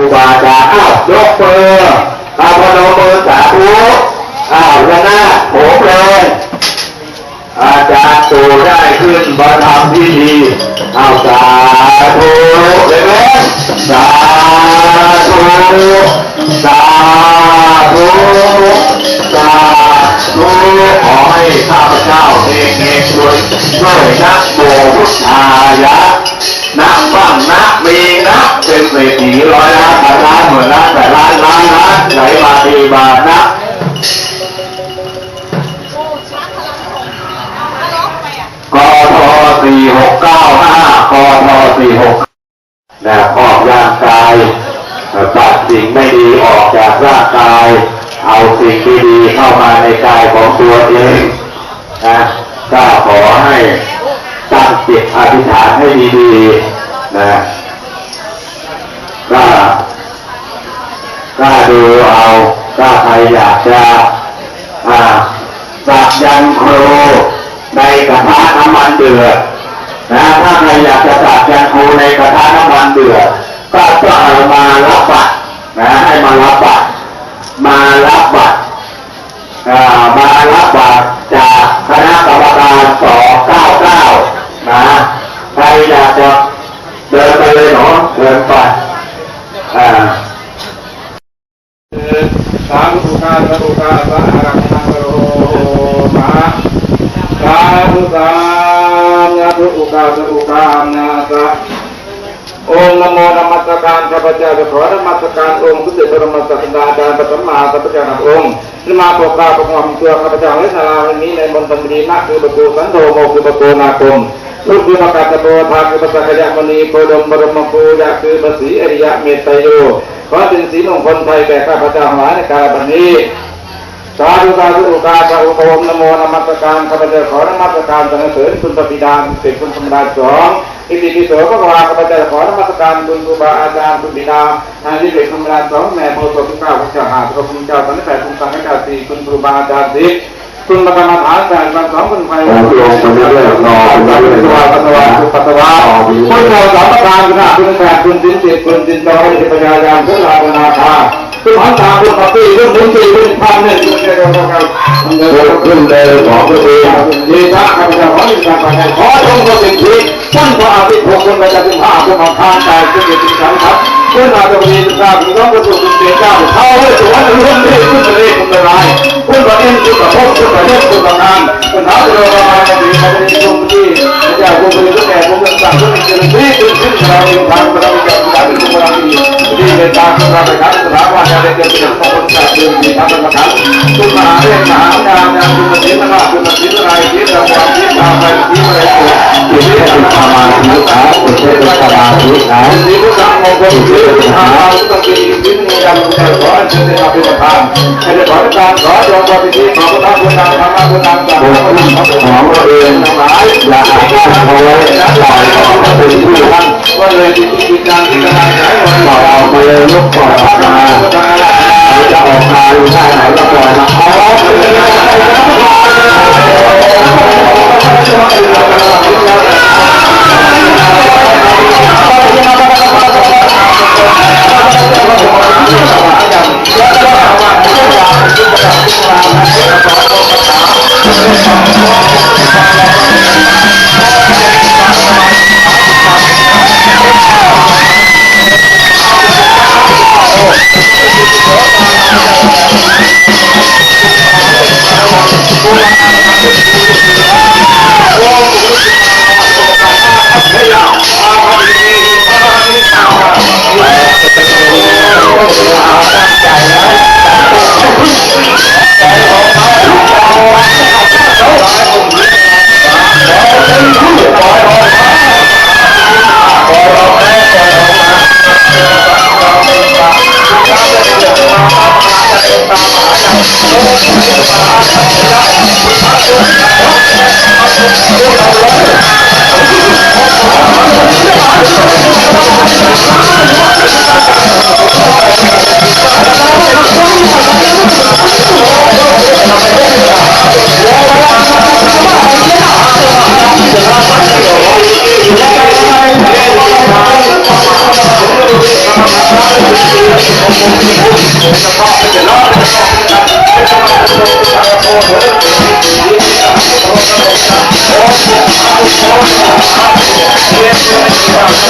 ครูบาอาจารย์อ้าวยกมือเอาพนมมือสาธุอ้าวระนาดผล่เลยอาจารย์ตูได้ขึ้นมาทำพิธีเอาวสาธุเลยไหมสาธุสาธุสาธุขอให้ข้าพเจ้าเองเองด้วยด้วยนะโมพุทธายะนะบ้างนะมีนะ เป็นเศรษฐีร้อยล้านพันล้านหมื่นล้านแต่ล้านล้านล้านไหลมาดีบาทนะกทสี่หกเก้าห้ากทสี่หกนะออกร่างกายตัดสิ่งไม่ดีออกจากร่างกาย เอาสิ่งดีๆเข้ามาในกายของตัวเองนะก็ขอให้ตั้งจิตอธิษฐานให้ดีๆนะ ก็ก็ดูเอาก็ใครอยากจะอ่าสักยันครูในกระทะน้ำมันเดือดนะถ้าใครอยากจะสักยันครูในกระทะน้ำมันเดือดก็ต้องเอามารับบัตรนะให้มารับบัตรมารับบัตรอ่ามารับบัตรจากคณะกรรมการ299นะใครอยากจะเดินไปเลยเนาะเดินไป อ่าสาธุกาสาธุกาสารังนังโรมาสาธุสามยาธุอุกาสาธุกานาสะองค์นโมนมัสการข้าพเจ้าขอนมัสการองค์สุเดชพระมสัสดาจารย์ปฐมมาสัพพเจ้าองค์ที่มาปกกาประกอบตัวข้าพเจ้าและนาราวันนี้ในมณฑลบุรีนักคือประตูสันโธโมคือประตูนาคม ลูกคือประกาศโตทาคือภาษาขยะมณีโคดมบรมครูยะคือภาษีอริยะเมตโยขอเป็นสีมงคลไทยแก่ข้าพเจ้าหลายในการบัดนี้สาธุสาธุอุกาสาอุปวมนโมนมัสการข้าพเจ้าขอนมัสการสรรเสริญคุณพระบิดาเป็นคุณธรรมดาสองอิติปิโสพระวาข้าพเจ้าขอนมัสการคุณครูบาอาจารย์คุณบิดาทางที่เป็นธรรมดาสองแม่โพธิ์คุณเจ้าพระเจ้าหาพระคุณเจ้าสันนิแปดคุณสังฆเจ้าสี่คุณครูบาอาจารย์สิ คุณประกรรมฐานแปดวันสองคุณไฟขอลงไปเรื่อยๆรอไปเรื่อยๆปัสสาวะปัสสาวะปัสสาวะคุณโมสามประการคุณอาคุณแปดคุณสินสิบคุณสินจอยปัญญายามคุณลาภนาคาคุณพันธาคุณปฏิคุณมุนตีคุณพันเนี่ยคุณเจ้าเจ้าเจ้าขึ้นเลยของตัวเองดีพระข้าพเจ้าขออิสระปัญญาขอจงประสิทธิท่านพระอาทิตย์หกคนประจำสิบห้าคุณของทานกายคุณเกียรติสังครับ คุณอาจจะมีตาคุณต้องกระตูคุณเสียเจ้าเขาเวสวรรค์รุ่นเทพคุณเรศคุณละลายคุณประเด็นคุณประพบคุณประเด็นคุณประงานคุณท้าวโรมามาดีมาดีคุณที่เจ้าคุณเป็นผู้แก่คุณเป็นต่างคุณเป็นเจริญที่คุณขึ้นเราเองทางพระบิดาคุณได้เป็นคุณพระบิดาดีในตาคุณพระบิดา สถาบันได้เป็นเป็นของคนสัตว์เป็นที่ทำเป็นประกันคุณมหาเรียนมหาญาณญาณคุณเป็นศิลปะคุณเป็นศิลปะที่เราวางที่ตามไปที่อะไรตัวที่ที่ทำมามาที่ขาคุณเป็นสมาธินะที่ผู้สร้างมงคลที่ทำมาต้องกินกินมีการคุณขอเชิญในอภิธรรมให้ได้ขอการขอจงปฏิทินขอพระคุณนามธรรมคุณนามจากพระคุณของตัวเองทั้งหลายอย่าอาฆาตเอาไว้นะปล่อยของเป็นผู้ท่านว่าเลยที่ที่การที่กำลังใช้วันปล่อยเอาไปเลยลูกปล่อยออกมาจะออกมาอยู่ท่าไหนก็ Thank you.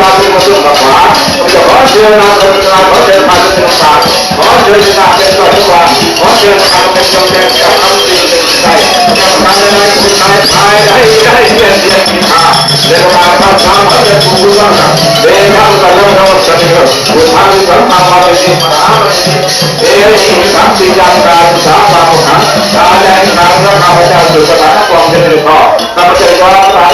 วันนี้ให้แก่สรรพสัตว์ที่เอกสรรพสัตว์มีคายคายเยามาข้าพเจ้าพระบาทพิธีมหายันยักษ์พิธีปริเทวันมหาเทพเบายันในวันนี้และยันก่อนในวันนี้ให้ท่านเอกปฏิทินหมายมีคายคายเดียวกันทางเดวันนี้เสือมาเ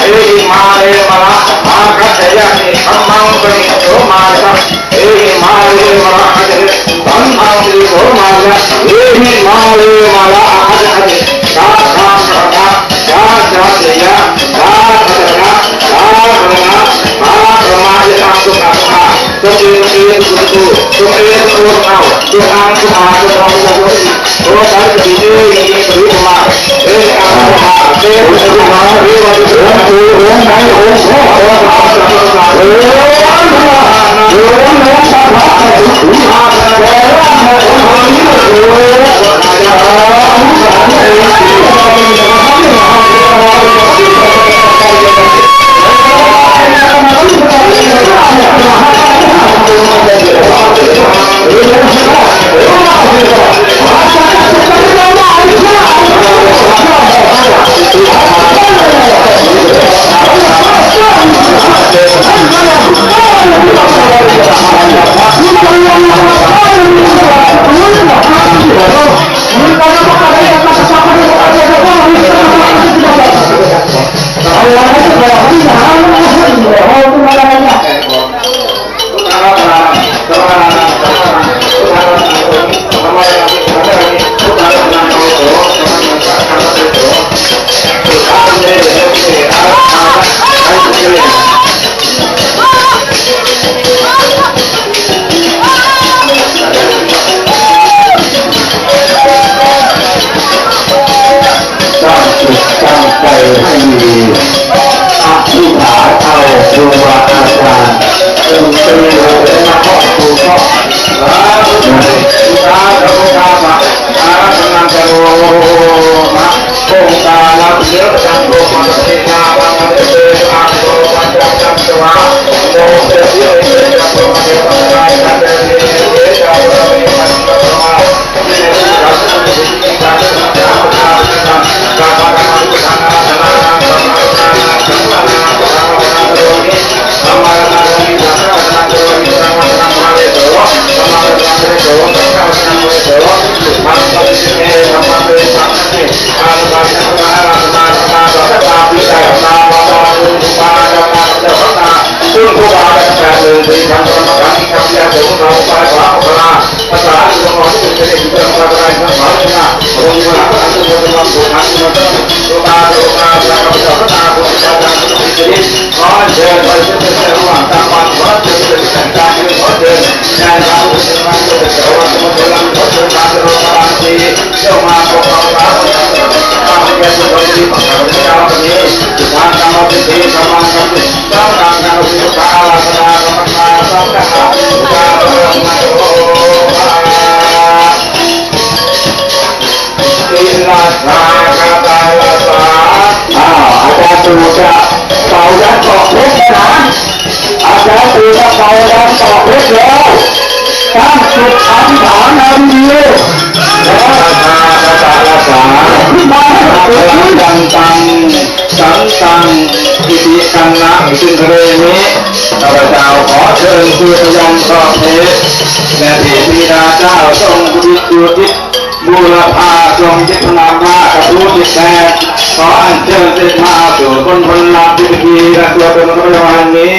श्रीमारे मराठयामि ब्रह्माङ्गणि गोमाय श्रीमारे मराठे ब्रह्माङ्गि गोमाय श्रीमारे รียนเรียนสุตุจงเรียนสุขเอาจงอ่านสุขาจงทำจงรู้โอ้สารจะดีดีดีปริมาเออามาเออุตมาเอวัตุโอโอโอไหนโอโอโอมาสัมมาโอโอมาโอโอสัมมาสุขาโอโอโอล นาซึ่งผู้ อาจารย์ตูจะเป่ายันตอกเพชรนะอาจารย์ตูจะเป่ายันตอกเพชรแล้วตั้งจุดอธิษฐานนาดีแล้วคาตาลาสาที่มาให้เราเอเกิดตัขึ้นงตังสังตังอิติกังนะอิติทะเลนี้ข้าพเจ้าขอเชิญคือพยังครอบเทศและเทพีดาเจ้าทรงบุริจุติ บูรพาทรงจิตนามากับรู้จิตแท้ขออัญเชิญเสด็จมาสู่คนคนลาภิพิธีและตัวเป็นพระวันนี้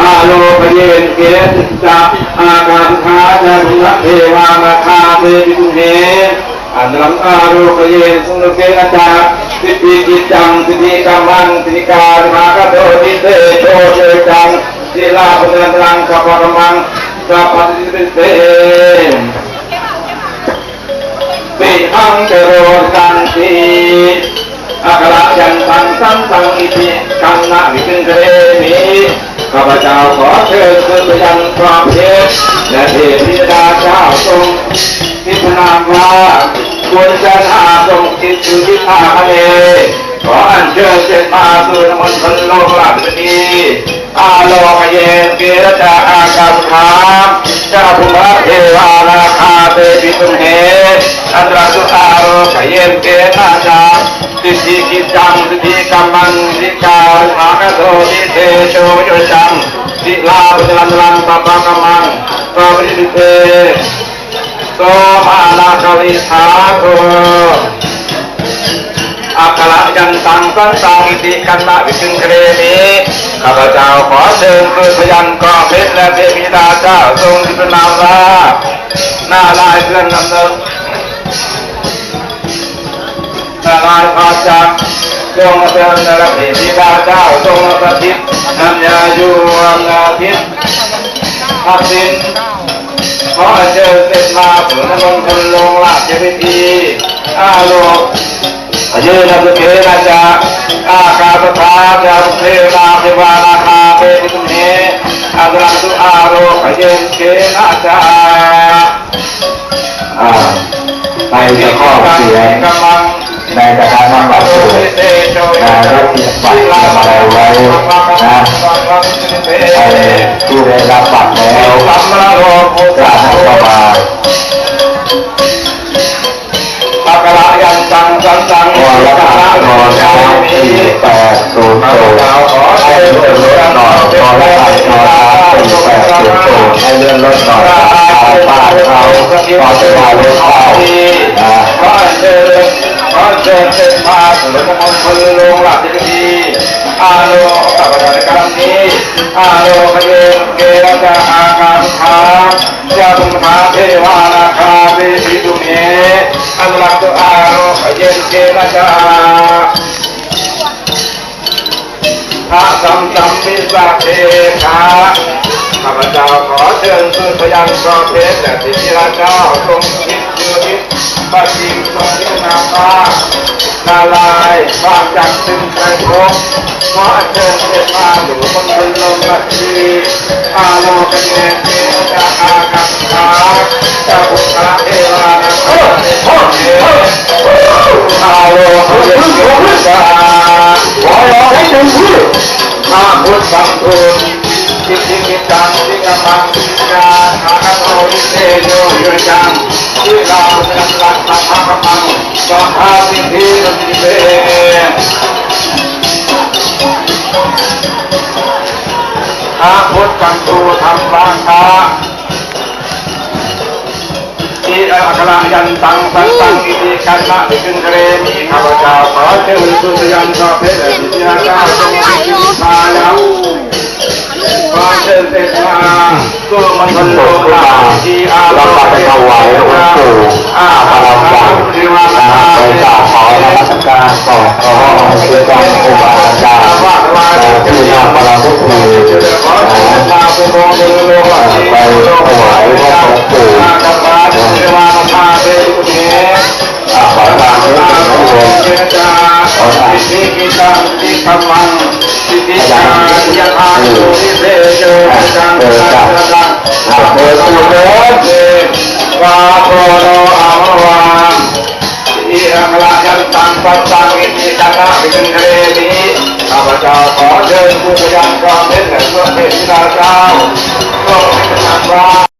อาโลปเยนเกตจักอากาศคาจันทเทวามาคาเทวิตุเมอันลังอาโลปเยนสุนเกนะจาสิติกิจังสิติกามันสิติการมากโตติเตโชเชจังสิลาปุณังกัปปะมัง กัปปะติเตปิหังเจโรสันติอัคระยันตังสัมตังอิติกังนะวิจึงเทมิข้าพเจ้าขอเชิญคือพยันความเพชรและเทพิดาเจ้าทรงพิพนามว่าควรจะนาทรงคิดอยู่ที่ท่าทะเลขออัญเชิญเสด็จมาสู่นมณฑลโลกราชนี อาโลกเยเกรจาอากาศธามจ้าภูมิเทวานาคาเตปิตุเหอันตรสุอาโรกเยเกนาจาสิทธิกิจังสิทธิกรรมังสิกาหากโตทิเทโชโยจังสิลาปุจลันลังปัปะกัมมังปะปิติเตโสมานาควิสาโก อัคระยันตังสันตังติกันนะวิจึงเครมีข้าพเจ้าขอเชิญคือพยันกอเพชรและเทพิดาเจ้าทรงจิตนาว่าหน้าลายเพื่อนนำเนินนารายพาจักจงเป็นนรพิธิดาเจ้าจงประทิษนัญญายุวังอาทิตย์ทักษิณขอเชิญเสด็จมาถึงนมณฑลงราชพิธีอาโลก เยนะสุเกนะจาอากาศธาจารุเทนาเทวานาคาเปติตุเมอัตรังสุอาโรขเยนเกนะจาอ่าไปในข้อเสียงกำลังในกระทำนำบัตรสูตรนะรับบัตรทำอะไรไว้นะไอ้ผู้ได้รับบัตรแล้วสัมมาโรโภจะจาให้โรเข้ามา สันตังพอรับบัตรรอเช้าสี่แปดศูนย์ศูนย์ให้เลื่อนรถหน่อยพอรับบัตรรอเช้าสี่แปดศูนย์ศูนย์ให้เลื่อนรถหน่อยเอาบ้านเขาพอจะมารถเข้านะขอเชิญขอเชิญเป็นพาสุรมงคลลงหลับดีอาโล กับปะการนี้อาโลกเยเกระจาอาการทาจาตุมหาเทวานาคาเปปิตุเมอันลักตุอาโลกเยเกระจาพระสัมสัมมิสัพเพขาข้าพเจ้าขอเชิญคือพยัญชนะเพชรและทิราเจ้าทรงคิด เชื่อทิศ ปะจิงทรงที่นามานาลายบางจักตึงใจครบขอเชิญเทพมาดูบนบนลมบัดทีอาโลกันเนเทจาอาคังคาเจ้าพุทธเทวานังโอ้โอ้โอ้อาโลกันเนเทจาขอร้องให้ถึงที่มาพุทธบังทุน จิตจิตตังสิกมังสิกาอาคันโอวิเศษโยโยจังที่เราจะรักสัมภะมังสองทาสิทีรสิเบอาพุทธังตูธรรมังคาอิอัคระยันตังสันตังอิติกันนะอิจึงเกเรมีข้าพเจ้าขอเทวสุตยันสัพเพเอติยาเก้าจงมีจิตมาแล้ว ขอเชิญเสด็จมาก็มันพันโลกาทีอาเราไปถวายหลวงปู่อาพภาลังจใจที่ว่านะนาโดยกราบขอนมัสการต่อขอคือการครูบาอาจารย์แต่ที่หน้าพลังทุกทีขอเชิญมาผู้บริโลกาที่ไปถวายพระหลวงปู่อาคาพาเทวาพาเบตุเนขอทางนี้อาทุกโลคนเจจาสิทธิกิตังสิธรรมังสิทธิจาญาทานโย นิเสโยจังสังสังหากเดินสู่โน้นเทวาโพโนอามวาอิอังลายันตังปัสสังอิติจันนาวิกันเทมิข้าพเจ้าขอเชิญผู้พยานความเป็นแห่งพระเทพธิดาเจ้าก็เป็นทางว่า